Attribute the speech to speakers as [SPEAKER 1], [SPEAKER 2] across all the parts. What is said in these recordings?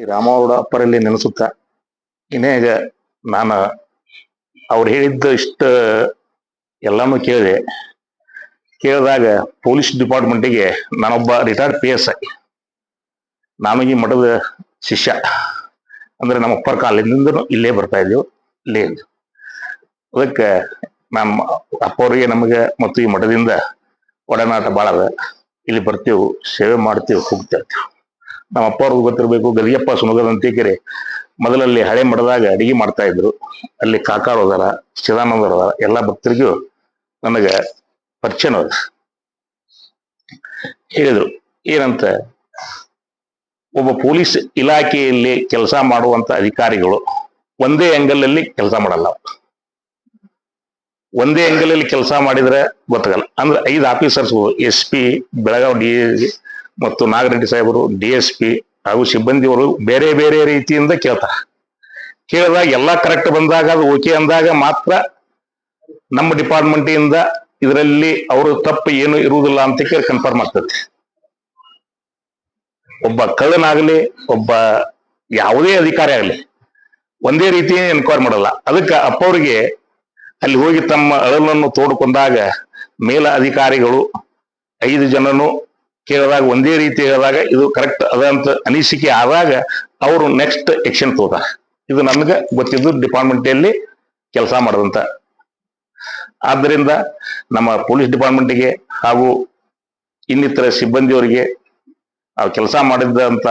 [SPEAKER 1] ಈ ರಾಮಗೌಡ ಅಪ್ಪರಲ್ಲಿ ನೆನೆಸುತ್ತಾ ಇನ್ನೇಗ ನಾನು ಅವ್ರು ಹೇಳಿದ್ದ ಇಷ್ಟ ಎಲ್ಲಾನು ಕೇಳಿದೆ. ಕೇಳಿದಾಗ ಪೊಲೀಸ್ ಡಿಪಾರ್ಟ್ಮೆಂಟಿಗೆ ನಾನೊಬ್ಬ ರಿಟೈರ್ಡ್ ಪಿ ಎಸ್ ಐ ನಾನು ಈ ಮಠದ ಶಿಷ್ಯ. ಅಂದ್ರೆ ನಮ್ಮ ಅಪ್ಪರ ಕಾಲದಿಂದನೂ ಇಲ್ಲೇ ಬರ್ತಾ ಇದ್ದೀವಿ, ಇಲ್ಲೇ ಇದ್ದು ಅದಕ್ಕೆ ನಮ್ಮ ಅಪ್ಪವ್ರಿಗೆ ನಮಗೆ ಮತ್ತು ಈ ಮಠದಿಂದ ಒಡನಾಟ ಭಾಳ ಅದ ಇಲ್ಲಿ ಬರ್ತೀವಿ, ಸೇವೆ ಮಾಡ್ತೀವಿ, ಹೋಗ್ತಾ ನಮ್ಮ ಅಪ್ಪವ್ರದ್ದು ಗೊತ್ತಿರಬೇಕು ಗದಿಯಪ್ಪ ಅಂತಿಕೆರೆ ಮೊದಲಲ್ಲಿ ಹಳೆ ಮಠದಾಗ ಅಡಿಗೆ ಮಾಡ್ತಾ ಇದ್ರು. ಅಲ್ಲಿ ಕಾಕಾರು ಹೋದಾರ ಎಲ್ಲ ಭಕ್ತರಿಗೂ ನನಗೆ ಪರಿಚಯ ಅದ ಹೇಳಿದ್ರು, ಏನಂತ, ಒಬ್ಬ ಪೊಲೀಸ್ ಇಲಾಖೆಯಲ್ಲಿ ಕೆಲಸ ಮಾಡುವಂತ ಅಧಿಕಾರಿಗಳು ಒಂದೇ ಅಂಗಲ್ ಅಲ್ಲಿ ಕೆಲಸ ಮಾಡಲ್ಲ. ಒಂದೇ ಅಂಗಲ್ ಅಲ್ಲಿ ಕೆಲಸ ಮಾಡಿದ್ರೆ ಗೊತ್ತಾಗಲ್ಲ. ಅಂದ್ರೆ ಐದು officers S P, Belagavi D ಮತ್ತು ನಾಗರೆಡ್ಡಿ ಸಾಹೇಬರು, ಡಿ ಎಸ್ ಪಿ ಹಾಗೂ ಸಿಬ್ಬಂದಿಯವರು ಬೇರೆ ಬೇರೆ ರೀತಿಯಿಂದ ಕೇಳ್ತಾರೆ. ಕೇಳಿದಾಗ ಎಲ್ಲಾ ಕರೆಕ್ಟ್ ಬಂದಾಗ, ಅದು ಓಕೆ ಅಂದಾಗ ಮಾತ್ರ ನಮ್ಮ ಡಿಪಾರ್ಟ್ಮೆಂಟ್ ಇಂದ ಇದರಲ್ಲಿ ಅವರು ತಪ್ಪು ಏನು ಇರುವುದಿಲ್ಲ ಅಂತ ಕೇಳಿ ಕನ್ಫರ್ಮ್ ಆಗ್ತದೆ. ಒಬ್ಬ ಕಳ್ಳನಾಗಲಿ, ಒಬ್ಬ ಯಾವುದೇ ಅಧಿಕಾರಿ ಆಗಲಿ, ಒಂದೇ ರೀತಿ ಎನ್ಕ್ವೈರ್ ಮಾಡಲ್ಲ. ಅದಕ್ಕೆ ಅಪ್ಪವ್ರಿಗೆ ಅಲ್ಲಿ ಹೋಗಿ ತಮ್ಮ ಅಳಲನ್ನು ತೋಡ್ಕೊಂಡಾಗ ಮೇಲ ಅಧಿಕಾರಿಗಳು ಐದು ಜನನು ಕೇಳಿದಾಗ ಒಂದೇ ರೀತಿ ಹೇಳಿದಾಗ ಇದು ಕರೆಕ್ಟ್ ಅದ ಅಂತ ಅನಿಸಿಕೆ ಆದಾಗ ಅವರು ನೆಕ್ಸ್ಟ್ ಎಕ್ಷನ್ ತಗೋತಾರೆ ಇದು ನಮ್ಗೆ ಗೊತ್ತಿದ್ದು ಡಿಪಾರ್ಟ್ಮೆಂಟಲ್ಲಿ ಕೆಲಸ ಮಾಡದಂತ. ಆದ್ದರಿಂದ ನಮ್ಮ ಪೊಲೀಸ್ ಡಿಪಾರ್ಟ್ಮೆಂಟ್ಗೆ ಹಾಗೂ ಇನ್ನಿತರ ಸಿಬ್ಬಂದಿಯವರಿಗೆ ಕೆಲಸ ಮಾಡಿದಂತ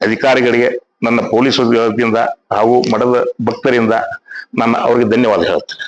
[SPEAKER 1] ಅಧಿಕಾರಿಗಳಿಗೆ ನನ್ನ ಪೊಲೀಸ್ ಉದ್ಯೋಗದಿಂದ ಹಾಗೂ ಮಠದ ಭಕ್ತರಿಂದ ನನ್ನ ಅವರಿಗೆ ಧನ್ಯವಾದ ಹೇಳ್ತೇನೆ.